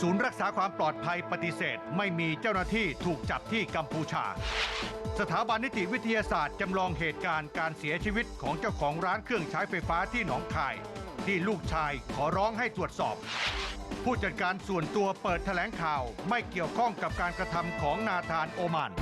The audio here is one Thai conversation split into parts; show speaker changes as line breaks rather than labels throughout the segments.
ศูนย์รักษาความปลอดภัยปฏิเสธ ไม่มีเจ้าหน้าที่ถูกจับที่กัมพูชา สถาบันนิติวิทยาศาสตร์จำลองเหตุการณ์การเสียชีวิตของเจ้าของร้านเครื่องใช้ไฟฟ้าที่หนองคาย ที่ลูกชายขอร้องให้ตรวจสอบ ผู้จัดการส่วนตัวเปิดแถลงข่าวไม่เกี่ยวข้องกับการกระทำของนาธานโอมาน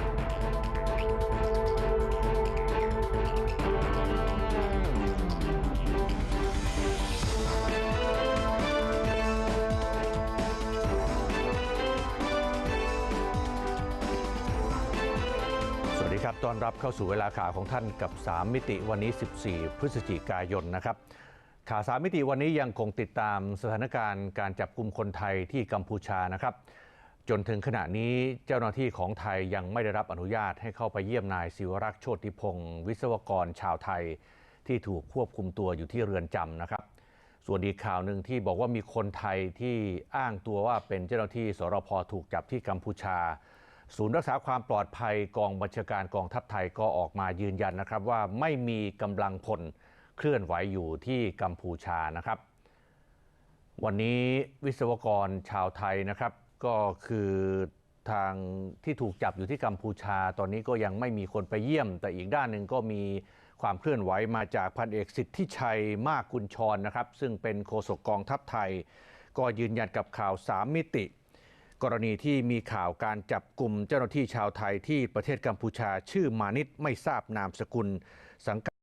ครับต้อนรับเข้าสู่เวลาข่าวของท่านกับ 3 มิติวันนี้ 14 พฤศจิกายนนะครับ ข่าว3มิติวันนี้ยังคงติดตามสถานการณ์การจับกลุ่มคนไทยที่กัมพูชานะครับ จนถึงขณะนี้เจ้าหน้าที่ของไทยยังไม่ได้รับอนุญาตให้เข้าไปเยี่ยมนายศิวรักษ์โชติพงศ์วิศวกรชาวไทย ที่ถูกควบคุมตัวอยู่ที่เรือนจำนะครับ ส่วนอีกข่าวหนึ่งที่บอกว่ามีคนไทยที่อ้างตัวว่าเป็นเจ้าหน้าที่สรพถูกจับที่กัมพูชา ศูนย์รักษาความปลอดภัยกองบัญชาการกองทัพไทยก็ออกมายืนยันนะครับ ว่าไม่มีกำลังพลเคลื่อนไหวอยู่ที่กัมพูชานะครับ วันนี้วิศวกรชาวไทยนะครับ ก็คือทางที่ถูกจับอยู่ที่กัมพูชา ตอนนี้ก็ยังไม่มีคนไปเยี่ยม แต่อีกด้านหนึ่งก็มีความเคลื่อนไหวมาจากพันเอกสิทธิชัยมากกุลชรนะครับ ซึ่งเป็นโฆษกกองทัพไทย ก็ยืนยันกับข่าว 3 มิติ กรณีที่มีข่าวการจับกลุ่มเจ้าหน้าที่ชาวไทยที่ประเทศกัมพูชาชื่อมานิดไม่ทราบนามสกุลสังกัด